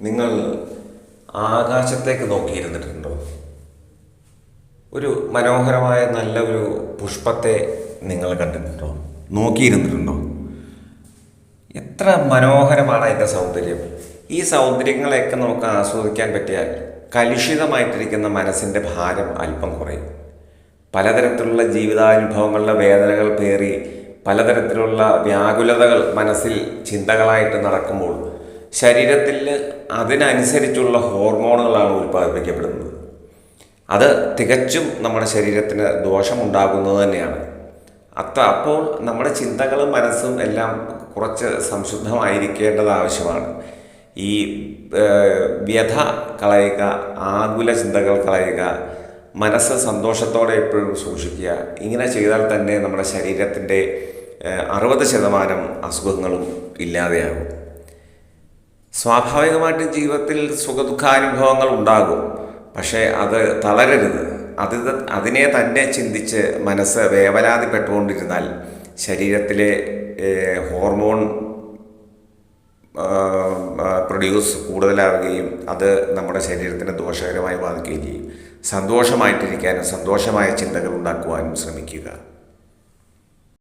നിങ്ങൾ ആകാശത്തേക്ക് നോക്കിയിരുന്നിട്ടുണ്ടോ? ഒരു മനോഹരമായ നല്ല ഒരു പുഷ്പത്തെ നിങ്ങൾ കണ്ടിട്ടുണ്ടോ? നോക്കിയിരുന്നിട്ടുണ്ടോ? എത്ര മനോഹരമാണ് അതിന്റെ സൗന്ദര്യം. ഈ സൗന്ദര്യങ്ങളെയൊക്കെ നമുക്ക് ആസ്വദിക്കാൻ പറ്റിയാൽ കലുഷിതമായിട്ടിരിക്കുന്ന മനസ്സിന്റെ ഭാരം അല്പം കുറയും. പലതരത്തിലുള്ള ജീവിതാനുഭവങ്ങളുടെ വേദനകൾ പേറി പലതരത്തിലുള്ള വ്യാകുലതകൾ മനസ്സിൽ ചിന്തകളായിട്ട് നടക്കുമ്പോൾ ശരീരത്തിൽ അതിനനുസരിച്ചുള്ള ഹോർമോണുകളാണ് ഉൽപ്പാദിപ്പിക്കപ്പെടുന്നത്. അത് തികച്ചും നമ്മുടെ ശരീരത്തിന് ദോഷമുണ്ടാകുന്നത് തന്നെയാണ്. അത്ര അപ്പോൾ നമ്മുടെ ചിന്തകളും മനസ്സും എല്ലാം കുറച്ച് സംശുദ്ധമായിരിക്കേണ്ടത് ആവശ്യമാണ്. ഈ വ്യഥ കളയുക ആകുല ചിന്തകൾ കളയുക മനസ്സ് സന്തോഷത്തോടെ എപ്പോഴും സൂക്ഷിക്കുക ഇങ്ങനെ ചെയ്താൽ തന്നെ നമ്മുടെ ശരീരത്തിന്റെ അറുപത് ശതമാനം അസുഖങ്ങളും ഇല്ലാതെയാകും. സ്വാഭാവികമായിട്ടും ജീവിതത്തിൽ സുഖദുഃഖാനുഭവങ്ങൾ ഉണ്ടാകും. പക്ഷേ അത് തളരരുത്. അത് അതിനെ തന്നെ ചിന്തിച്ച് മനസ്സ് വേവലാതിപ്പെട്ടുകൊണ്ടിരുന്നാൽ ശരീരത്തിലെ ഹോർമോൺ പ്രൊഡ്യൂസ് കൂടുതലാവുകയും അത് നമ്മുടെ ശരീരത്തിന് ദോഷകരമായി ബാധിക്കുകയും ചെയ്യും. സന്തോഷമായിട്ടിരിക്കാനും സന്തോഷമായ ചിന്തകൾ ഉണ്ടാക്കുവാനും ശ്രമിക്കുക.